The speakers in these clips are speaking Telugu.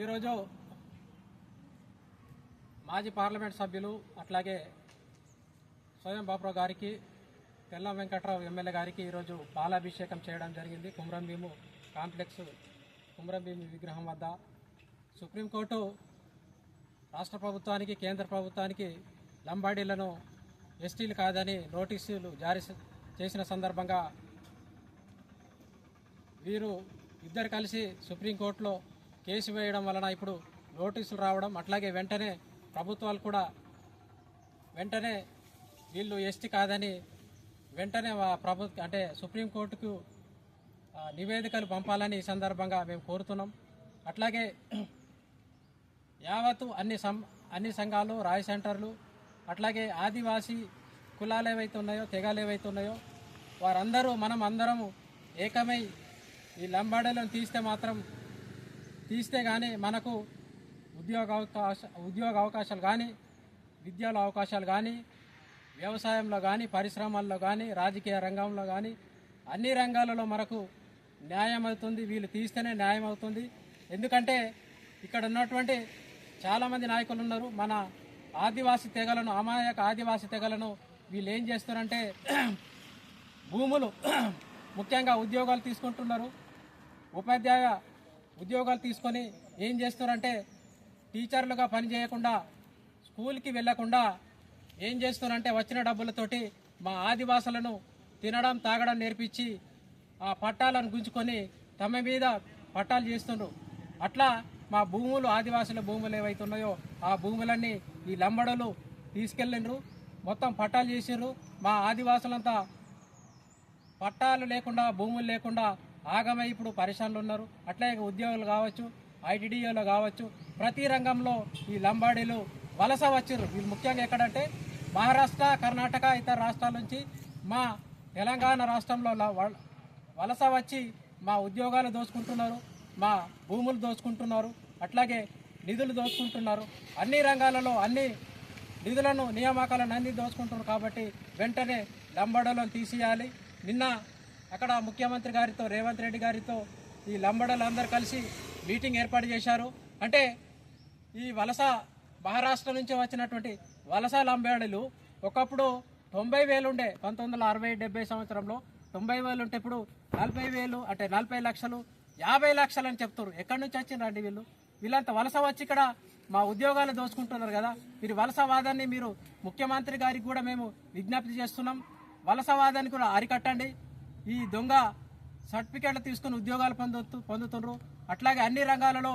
ఈరోజు మాజీ పార్లమెంట్ సభ్యులు అట్లాగే స్వయం బాపురావు గారికి తెల్ల వెంకట్రావు ఎమ్మెల్యే గారికి ఈరోజు పాలాభిషేకం చేయడం జరిగింది. కుమ్రం భీము కాంప్లెక్స్ కుమ్రంభీము విగ్రహం వద్ద. సుప్రీంకోర్టు రాష్ట్ర ప్రభుత్వానికి కేంద్ర ప్రభుత్వానికి లంబాడీలను ఎస్టీలు కాదని నోటీసులు జారీ చేసిన సందర్భంగా వీరు ఇద్దరు కలిసి సుప్రీంకోర్టులో కేసు వేయడం వలన ఇప్పుడు నోటీసులు రావడం అట్లాగే వెంటనే ప్రభుత్వాలు కూడా వెంటనే వీళ్ళు ఎస్టీ కాదని వెంటనే వా- ప్రభు అంటే సుప్రీంకోర్టుకు నివేదికలు పంపాలని ఈ సందర్భంగా మేము కోరుతున్నాం. అట్లాగే యావత్తు అన్ని సం అన్ని సంఘాలు రాయ్ సెంటర్లు అట్లాగే ఆదివాసీ కులాలు ఏవైతే ఉన్నాయో తెగాలు ఏవైతే ఉన్నాయో వారందరూ మనం అందరము ఏకమై ఈ లంబాడీలను తీస్తే మాత్రం తీస్తే కానీ మనకు ఉద్యోగ అవకాశ ఉద్యోగ అవకాశాలు కానీ విద్యలో అవకాశాలు కానీ వ్యవసాయంలో కానీ పరిశ్రమల్లో కానీ రాజకీయ రంగంలో కానీ అన్ని రంగాలలో మనకు న్యాయం అవుతుంది వీళ్ళు తీస్తేనే న్యాయం అవుతుంది. ఎందుకంటే ఇక్కడ ఉన్నటువంటి చాలామంది నాయకులు ఉన్నారు. మన ఆదివాసీ తెగలను అమాయక ఆదివాసీ తెగలను వీళ్ళు ఏం చేస్తారంటే భూములు ముఖ్యంగా ఉద్యోగాలు తీసుకుంటున్నారు. ఉపాధ్యాయ ఉద్యోగాలు తీసుకొని ఏం చేస్తున్నారంటే టీచర్లుగా పని చేయకుండా స్కూల్కి వెళ్ళకుండా ఏం చేస్తున్నారంటే వచ్చిన డబ్బులతోటి మా ఆదివాసులను తినడం తాగడం నేర్పించి ఆ పట్టాలను గుంజుకొని తమ మీద పట్టాలు చేస్తుండ్రు. అట్లా మా భూములు ఆదివాసుల భూములు ఏవైతున్నాయో ఆ భూములన్నీ ఈ లంబడలు తీసుకెళ్ళిండ్రు. మొత్తం పట్టాలు చేసిండ్రు. మా ఆదివాసులంతా పట్టాలు లేకుండా భూములు లేకుండా ఆగమై ఇప్పుడు పరిశ్రమలు ఉన్నారు. అట్లాగే ఉద్యోగులు కావచ్చు ఐటీడీఏలో కావచ్చు ప్రతి రంగంలో ఈ లంబాడీలు వలస వచ్చారు వీళ్ళు ముఖ్యంగా ఎక్కడంటే మహారాష్ట్ర కర్ణాటక ఇతర రాష్ట్రాల నుంచి మా తెలంగాణ రాష్ట్రంలో వలస వచ్చి మా ఉద్యోగాలు దోచుకుంటున్నారు మా భూములు దోచుకుంటున్నారు అట్లాగే నిధులు దోచుకుంటున్నారు. అన్ని రంగాలలో అన్ని నిధులను నియామకాలను అన్ని దోచుకుంటున్నారు కాబట్టి వెంటనే లంబడలను తీసేయాలి. నిన్న అక్కడ ముఖ్యమంత్రి గారితో రేవంత్ రెడ్డి గారితో ఈ లంబడలు అందరు కలిసి మీటింగ్ ఏర్పాటు చేశారు. అంటే ఈ వలస మహారాష్ట్ర నుంచి వచ్చినటువంటి వలస లంబాడీలు ఒకప్పుడు తొంభై వేలు ఉండే పంతొమ్మిది వందల అరవై డెబ్బై సంవత్సరంలో తొంభై వేలు ఉంటే ఇప్పుడు నలభై వేలు అంటే నలభై లక్షలు యాభై లక్షలు అని చెప్తారు. ఎక్కడి నుంచి వచ్చిండ్రండి వీళ్ళు? వీళ్ళంతా వలస వచ్చి ఇక్కడ మా ఉద్యోగాలు దోచుకుంటున్నారు కదా. మీరు వలసవాదాన్ని మీరు ముఖ్యమంత్రి గారికి కూడా మేము విజ్ఞప్తి చేస్తున్నాం. వలసవాదాన్ని కూడా అరికట్టండి. ఈ దొంగ సర్టిఫికేట్లు తీసుకుని ఉద్యోగాలు పొందుతు పొందుతుండ్రు. అట్లాగే అన్ని రంగాలలో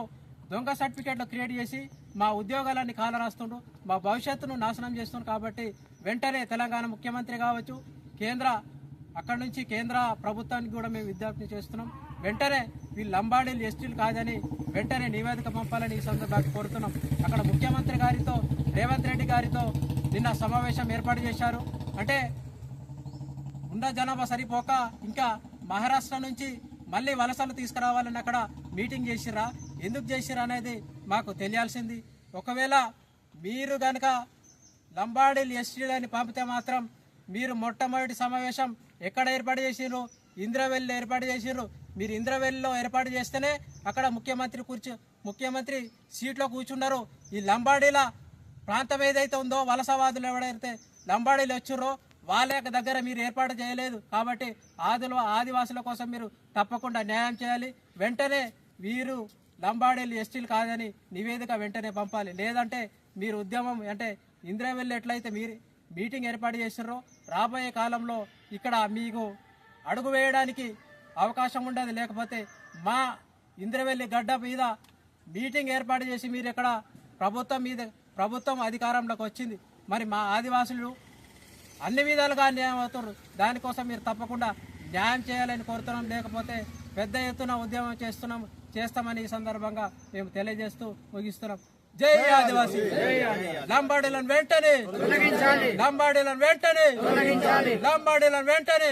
దొంగ సర్టిఫికేట్లు క్రియేట్ చేసి మా ఉద్యోగాలన్నీ కాలరాస్తుండ్రు. మా భవిష్యత్తును నాశనం చేస్తున్నారు కాబట్టి వెంటనే తెలంగాణ ముఖ్యమంత్రి కావచ్చు కేంద్ర అక్కడి నుంచి కేంద్ర ప్రభుత్వానికి కూడా మేము విజ్ఞప్తి చేస్తున్నాం. వెంటనే వీళ్ళు లంబాడీలు ఎస్టీలు కాదని వెంటనే నివేదిక పంపాలని ఈ సందర్భంగా కోరుతున్నాం. అక్కడ ముఖ్యమంత్రి గారితో రేవంత్ రెడ్డి గారితో నిన్న సమావేశం ఏర్పాటు చేశారు. అంటే ఉన్న జనాభా సరిపోక ఇంకా మహారాష్ట్ర నుంచి మళ్ళీ వలసలు తీసుకురావాలని అక్కడ మీటింగ్ చేసిరా ఎందుకు చేసిరా అనేది మాకు తెలియాల్సింది. ఒకవేళ మీరు కనుక లంబాడీలు ఎస్టీలని పంపితే మాత్రం మీరు మొట్టమొదటి సమావేశం ఎక్కడ ఏర్పాటు చేసిరు ఇంద్రవెల్లి ఏర్పాటు చేసిరు మీరు ఇంద్రవెల్లిలో ఏర్పాటు చేస్తేనే అక్కడ ముఖ్యమంత్రి కూర్చు ముఖ్యమంత్రి సీట్లో కూర్చున్నారు. ఈ లంబాడీల ప్రాంతం ఏదైతే ఉందో వలసవాదులు ఎవడైతే లంబాడీలు వచ్చిర్రో వాళ్ళ యొక్క దగ్గర మీరు ఏర్పాటు చేయలేదు కాబట్టి ఆదుల ఆదివాసుల కోసం మీరు తప్పకుండా న్యాయం చేయాలి. వెంటనే వీరు లంబాడీలు ఎస్టీలు కాదని నివేదిక వెంటనే పంపాలి. లేదంటే మీరు ఉద్యమం అంటే ఇంద్రవెల్లి ఎట్లయితే మీరు మీటింగ్ ఏర్పాటు చేసినారో రాబోయే కాలంలో ఇక్కడ మీకు అడుగు వేయడానికి అవకాశం ఉండదు. లేకపోతే మా ఇంద్రవెల్లి గడ్డ మీద మీటింగ్ ఏర్పాటు చేసి మీరు ఇక్కడ ప్రభుత్వం మీద ప్రభుత్వం అధికారంలోకి వచ్చింది. మరి మా ఆదివాసులు అన్ని విధాలుగా న్యాయం అవుతారు దానికోసం మీరు తప్పకుండా న్యాయం చేయాలని కోరుతున్నాం లేకపోతే పెద్ద ఎత్తున ఉద్యమం చేస్తున్నాం చేస్తామని ఈ సందర్భంగా మేము తెలియజేస్తూ ముగిస్తున్నాం జై ఆదివాసీ లంబాడీలను వెంటనే లంబాడీలను వెంటనే లంబాడీలను వెంటనే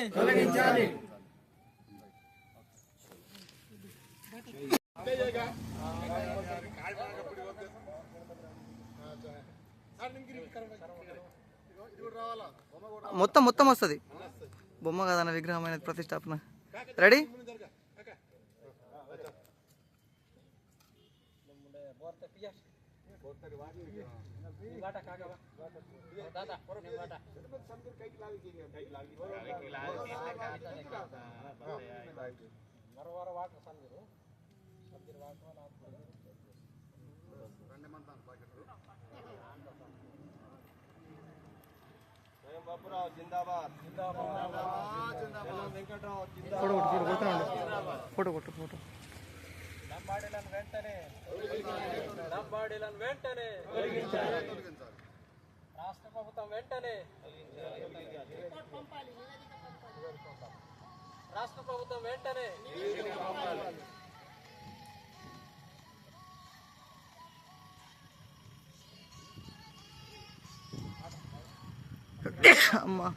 మొత్తం మొత్తం వస్తుంది. బొమ్మ కాదన్న విగ్రహం అనేది ప్రతిష్టాపన. రెడీ మరో వాటర్ బాపురావు జిందాబాద్. జిందాబాద్. జిందాబాద్. వెంకట్రావు ఫోటో కొట్టు ఫోటో. లంబాడీలను వెంటనే. లంబాడీలను వెంటనే. రాష్ట్ర ప్రభుత్వం వెంటనే. రాష్ట్ర ప్రభుత్వం వెంటనే. அம்மா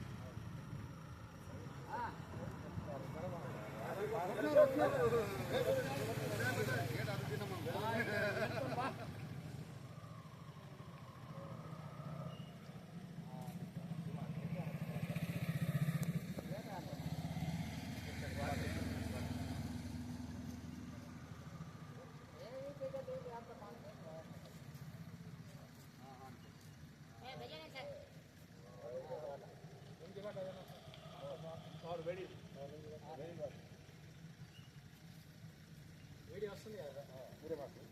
Thank you. కదా